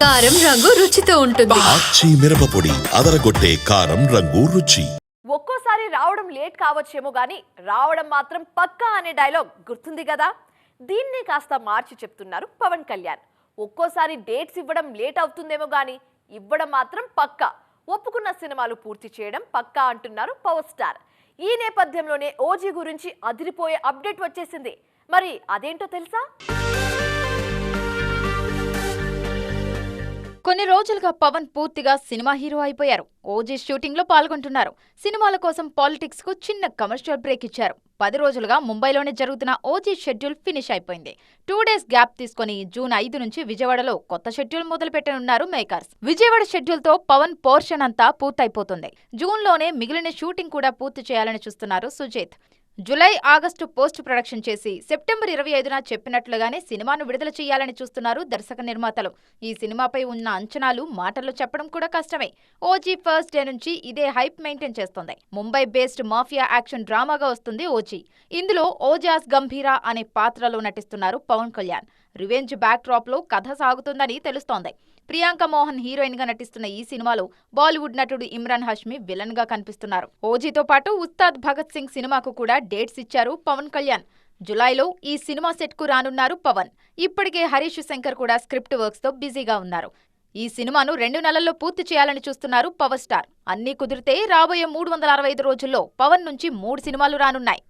కారం రంగు రుచితో ఉంటుంది. ఆచి మిరపపొడి అదరగొట్టే కారం రంగు రుచి. ఒక్కోసారి రావడం లేట్ కావచ్చేమో కానీ రావడం మాత్రం పక్కా అనే డైలాగ్ గుర్తుంది కదా? దీన్ని కాస్త మార్చి చెప్తున్నారు పవన్ కళ్యాణ్. ఒక్కోసారి డేట్స్ ఇవ్వడం లేట్ అవుతుందేమో కానీ ఇవ్వడం మాత్రం పక్కా. ఒప్పుకున్న సినిమాలు పూర్తి చేయడం పక్కా అంటున్నారు పవర్ స్టార్. ఈ నేపథ్యంలోనే ఓజీ గురించి అదిరిపోయే అప్డేట్ వచ్చేసింది. మరి అదేంటో తెలుసా? కొన్ని రోజులుగా పవన్ పూర్తిగా సినిమా హీరో అయిపోయారు. ఓజీ షూటింగ్లో పాల్గొంటున్నారు. సినిమాల కోసం పాలిటిక్స్కు చిన్న కమర్షియల్ బ్రేక్ ఇచ్చారు. పది రోజులుగా ముంబైలోనే జరుగుతున్న ఓజీ షెడ్యూల్ ఫినిష్ అయిపోయింది. టూ డేస్ గ్యాప్ తీసుకుని జూన్ ఐదు నుంచి విజయవాడలో కొత్త షెడ్యూల్ మొదలు పెట్టనున్నారు మేకర్స్. విజయవాడ షెడ్యూల్తో పవన్ పోర్షన్ అంతా పూర్తయిపోతుంది. జూన్లోనే మిగిలిన షూటింగ్ కూడా పూర్తి చేయాలని చూస్తున్నారు Sujeeth. July August post production చేసి సెప్టెంబర్ ఇరవై ఐదున చెప్పినట్లుగానే సినిమాను విడుదల చేయాలని చూస్తున్నారు దర్శక నిర్మాతలు. ఈ సినిమాపై ఉన్న అంచనాలు మాటల్లో చెప్పడం కూడా కష్టమే. ఓజీ ఫస్ట్ డే నుంచి ఇదే హైప్ మెయింటైన్ చేస్తోంది. ముంబై బేస్డ్ మాఫియా యాక్షన్ డ్రామాగా వస్తుంది ఓజీ. ఇందులో ఓజాస్ గంభీరా అనే పాత్రలో నటిస్తున్నారు పవన్ కళ్యాణ్. రివెంజ్ బ్యాక్ డ్రాప్లో కథ సాగుతుందని తెలుస్తోంది. ప్రియాంక మోహన్ హీరోయిన్గా నటిస్తున్న ఈ సినిమాలో బాలీవుడ్ నటుడు ఇమ్రాన్ హష్మి విలన్గా కనిపిస్తున్నారు. ఓజీతో పాటు ఉస్తాద్ భగత్ సింగ్ సినిమాకు కూడా డేట్స్ ఇచ్చారు పవన్ కళ్యాణ్. జులైలో ఈ సినిమా సెట్కు రానున్నారు పవన్. ఇప్పటికే హరీష్ శంకర్ కూడా స్క్రిప్ట్ వర్క్స్తో బిజీగా ఉన్నారు. ఈ సినిమాను రెండు నెలల్లో పూర్తి చేయాలని చూస్తున్నారు పవర్ స్టార్. అన్నీ కుదిరితే రాబోయే మూడు వందల అరవై ఐదు రోజుల్లో పవన్ నుంచి మూడు సినిమాలు రానున్నాయి.